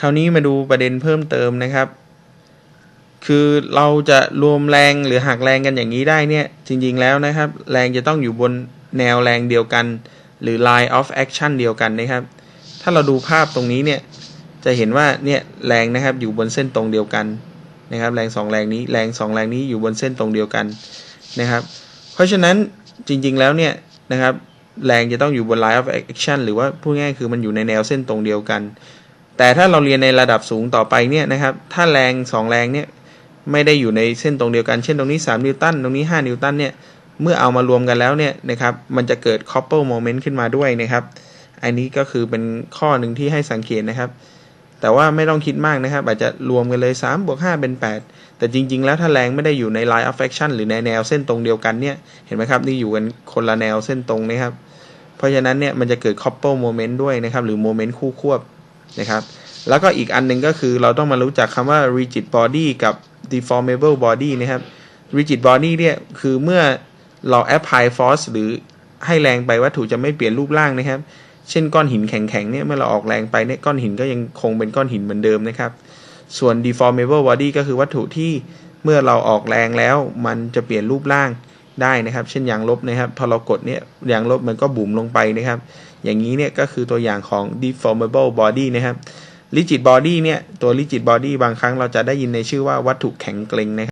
คราวนี้มาดูประเด็นเพิ่มเติมนะครับ คือเราจะรวมแรงหรือหักแรงกันอย่างนี้ได้เนี่ย จริงๆแล้วนะครับ แรงจะต้องอยู่บนแนวแรงเดียวกัน หรือ line of action เดียวกันนะครับ ถ้าเราดูภาพตรงนี้เนี่ย จะเห็นว่าเนี่ยแรงนะครับอยู่บนเส้นตรงเดียวกันนะครับ แรงสองแรงนี้แรงสองแรงนี้อยู่บนเส้นตรงเดียวกันนะครับ เพราะฉะนั้นจริงๆแล้วเนี่ยนะครับแรงจะต้องอยู่บน line of action หรือว่าพูดง่ายๆคือมันอยู่ในแนวเส้นตรงเดียวกัน แต่ถ้าเราเรียนในระดับสูงต่อไปเนี่ยนะครับ ถ้าแรงสองแรงเนี่ยไม่ได้อยู่ในเส้นตรงเดียวกัน เช่นตรงนี้ 3 นิวตัน ตรงนี้ 5 นิวตันเนี่ย เมื่อเอามารวมกันแล้วเนี่ยนะครับ มันจะเกิด couple moment ขึ้นมาด้วยนะครับ อันนี้ก็คือเป็นข้อหนึ่งที่ให้สังเกตนะครับ แต่ว่าไม่ต้องคิดมากนะครับ อาจจะรวมกันเลย3บวก5เป็น 8 แต่จริง ๆ แล้วถ้าแรงไม่ได้อยู่ใน line of action หรือในแนวเส้นตรงเดียวกันเนี่ย เห็นไหมครับ นี่อยู่กันคนละแนวเส้นตรงนะครับ เพราะฉะนั้นเนี่ยมันจะเกิด couple moment ด้วยนะครับ หรือ moment คู่ควบ นะครับแล้วก็อีกอันหนึ่งก็คือเราต้องมารู้จักคำว่า rigid body กับ deformable body นะครับ rigid body เนี่ยคือเมื่อเรา apply force หรือให้แรงไปวัตถุจะไม่เปลี่ยนรูปร่างนะครับ เช่นก้อนหินแข็งๆเนี่ยเมื่อเราออกแรงไปเนี่ยก้อนหินก็ยังคงเป็นก้อนหินเหมือนเดิมนะครับ ส่วน deformable body ก็คือวัตถุที่เมื่อเราออกแรงแล้วมันจะเปลี่ยนรูปร่าง ได้นะครับ เช่นยางลบนะครับ พอเรากดเนี่ยยางลบมันก็บุ๋มลงไปนะครับ อย่างนี้เนี่ยก็คือตัวอย่างของ deformable body นะครับ rigid body เนี่ยตัว rigid body บางครั้งเราจะได้ยินในชื่อว่าวัตถุแข็งเกร็งนะครับ